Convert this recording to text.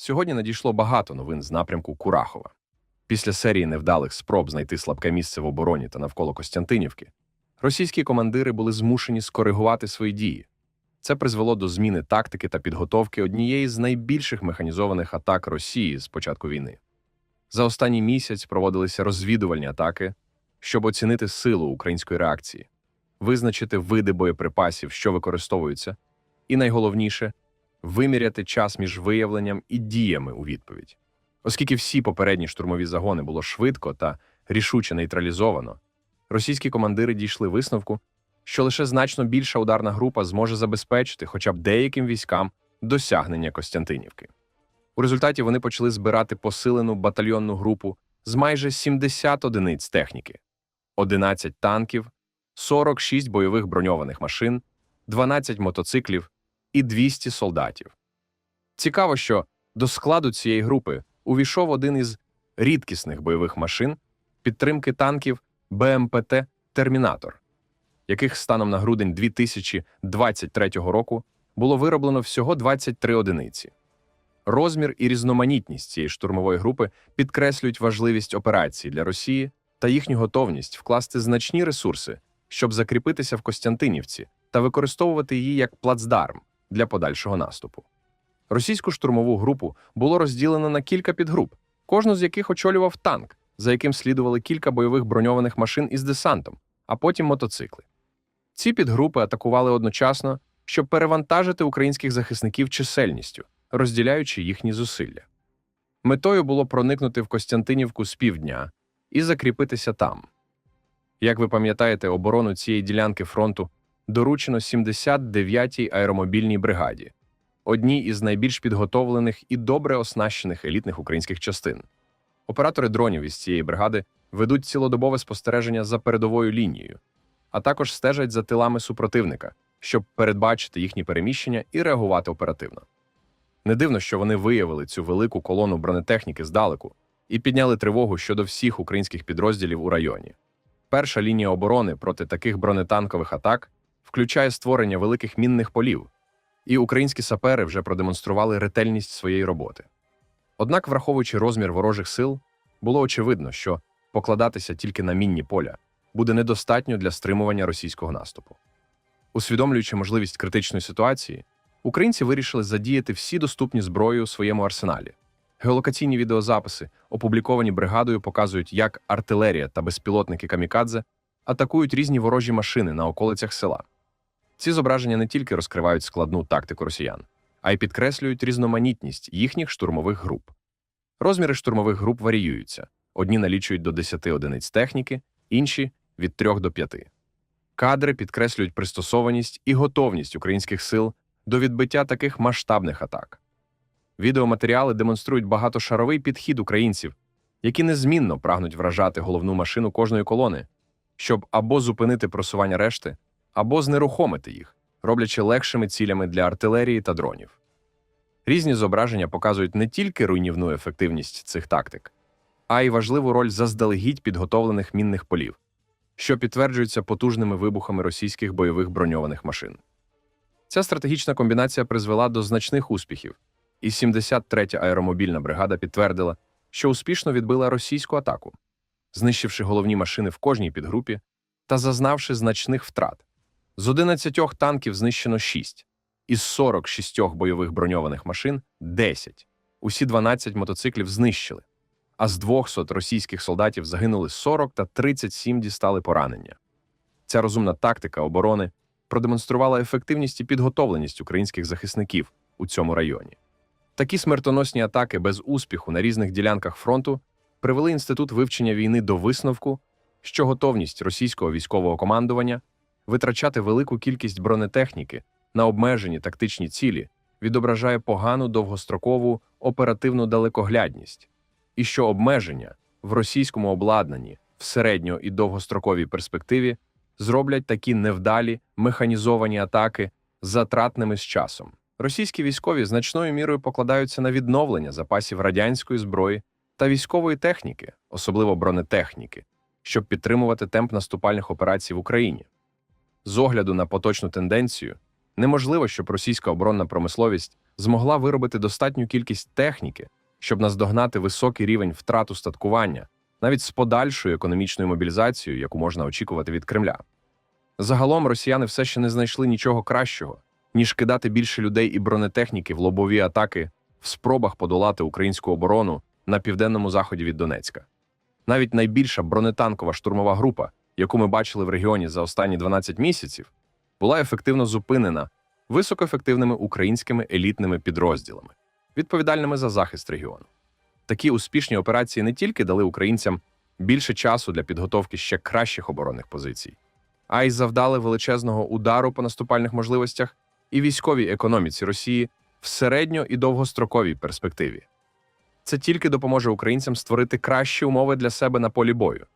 Сьогодні надійшло багато новин з напрямку Курахова. Після серії невдалих спроб знайти слабке місце в обороні та навколо Костянтинівки, російські командири були змушені скоригувати свої дії. Це призвело до зміни тактики та підготовки однієї з найбільших механізованих атак Росії з початку війни. За останній місяць проводилися розвідувальні атаки, щоб оцінити силу української реакції, визначити види боєприпасів, що використовуються, і найголовніше виміряти час між виявленням і діями у відповідь. Оскільки всі попередні штурмові загони було швидко та рішуче нейтралізовано, російські командири дійшли висновку, що лише значно більша ударна група зможе забезпечити хоча б деяким військам досягнення Костянтинівки. У результаті вони почали збирати посилену батальйонну групу з майже 70 одиниць техніки, 11 танків, 46 бойових броньованих машин, 12 мотоциклів і 200 солдатів. Цікаво, що до складу цієї групи увійшов один із рідкісних бойових машин підтримки танків БМПТ Термінатор, яких станом на грудень 2023 року було вироблено всього 23 одиниці. Розмір і різноманітність цієї штурмової групи підкреслюють важливість операції для Росії та їхню готовність вкласти значні ресурси, щоб закріпитися в Костянтинівці та використовувати її як плацдарм для подальшого наступу. Російську штурмову групу було розділено на кілька підгруп, кожну з яких очолював танк, за яким слідували кілька бойових броньованих машин із десантом, а потім мотоцикли. Ці підгрупи атакували одночасно, щоб перевантажити українських захисників чисельністю, розділяючи їхні зусилля. Метою було проникнути в Костянтинівку з півдня і закріпитися там. Як ви пам'ятаєте, оборону цієї ділянки фронту доручено 79-й аеромобільній бригаді, одній із найбільш підготовлених і добре оснащених елітних українських частин. Оператори дронів із цієї бригади ведуть цілодобове спостереження за передовою лінією, а також стежать за тилами супротивника, щоб передбачити їхні переміщення і реагувати оперативно. Не дивно, що вони виявили цю велику колону бронетехніки здалеку і підняли тривогу щодо всіх українських підрозділів у районі. Перша лінія оборони проти таких бронетанкових атак включає створення великих мінних полів, і українські сапери вже продемонстрували ретельність своєї роботи. Однак, враховуючи розмір ворожих сил, було очевидно, що покладатися тільки на мінні поля буде недостатньо для стримування російського наступу. Усвідомлюючи можливість критичної ситуації, українці вирішили задіяти всі доступні зброї у своєму арсеналі. Геолокаційні відеозаписи, опубліковані бригадою, показують, як артилерія та безпілотники камікадзе атакують різні ворожі машини на околицях села. Ці зображення не тільки розкривають складну тактику росіян, а й підкреслюють різноманітність їхніх штурмових груп. Розміри штурмових груп варіюються: одні налічують до 10 одиниць техніки, інші від 3 до 5. Кадри підкреслюють пристосованість і готовність українських сил до відбиття таких масштабних атак. Відеоматеріали демонструють багатошаровий підхід українців, які незмінно прагнуть вражати головну машину кожної колони, щоб або зупинити просування решти, або знерухомити їх, роблячи легшими цілями для артилерії та дронів. Різні зображення показують не тільки руйнівну ефективність цих тактик, а й важливу роль заздалегідь підготовлених мінних полів, що підтверджуються потужними вибухами російських бойових броньованих машин. Ця стратегічна комбінація призвела до значних успіхів, і 73-я аеромобільна бригада підтвердила, що успішно відбила російську атаку, знищивши головні машини в кожній підгрупі та зазнавши значних втрат. З 11 танків знищено 6, із 46 бойових броньованих машин 10. Усі 12 мотоциклів знищили, а з 200 російських солдатів загинули 40 та 37 дістали поранення. Ця розумна тактика оборони продемонструвала ефективність і підготовленість українських захисників у цьому районі. Такі смертоносні атаки без успіху на різних ділянках фронту привели інститут вивчення війни до висновку, що готовність російського військового командування витрачати велику кількість бронетехніки на обмежені тактичні цілі відображає погану довгострокову оперативну далекоглядність, і що обмеження в російському обладнанні в середньо і довгостроковій перспективі зроблять такі невдалі механізовані атаки затратними з часом. Російські військові значною мірою покладаються на відновлення запасів радянської зброї та військової техніки, особливо бронетехніки, щоб підтримувати темп наступальних операцій в Україні. З огляду на поточну тенденцію, неможливо, щоб російська оборонна промисловість змогла виробити достатню кількість техніки, щоб наздогнати високий рівень втрат устаткування, навіть з подальшою економічною мобілізацією, яку можна очікувати від Кремля. Загалом росіяни все ще не знайшли нічого кращого, ніж кидати більше людей і бронетехніки в лобові атаки в спробах подолати українську оборону на південному заході від Донецька. Навіть найбільша бронетанкова штурмова група, яку ми бачили в регіоні за останні 12 місяців, була ефективно зупинена високоефективними українськими елітними підрозділами, відповідальними за захист регіону. Такі успішні операції не тільки дали українцям більше часу для підготовки ще кращих оборонних позицій, а й завдали величезного удару по наступальних можливостях і військовій економіці Росії в середньо і довгостроковій перспективі. Це тільки допоможе українцям створити кращі умови для себе на полі бою,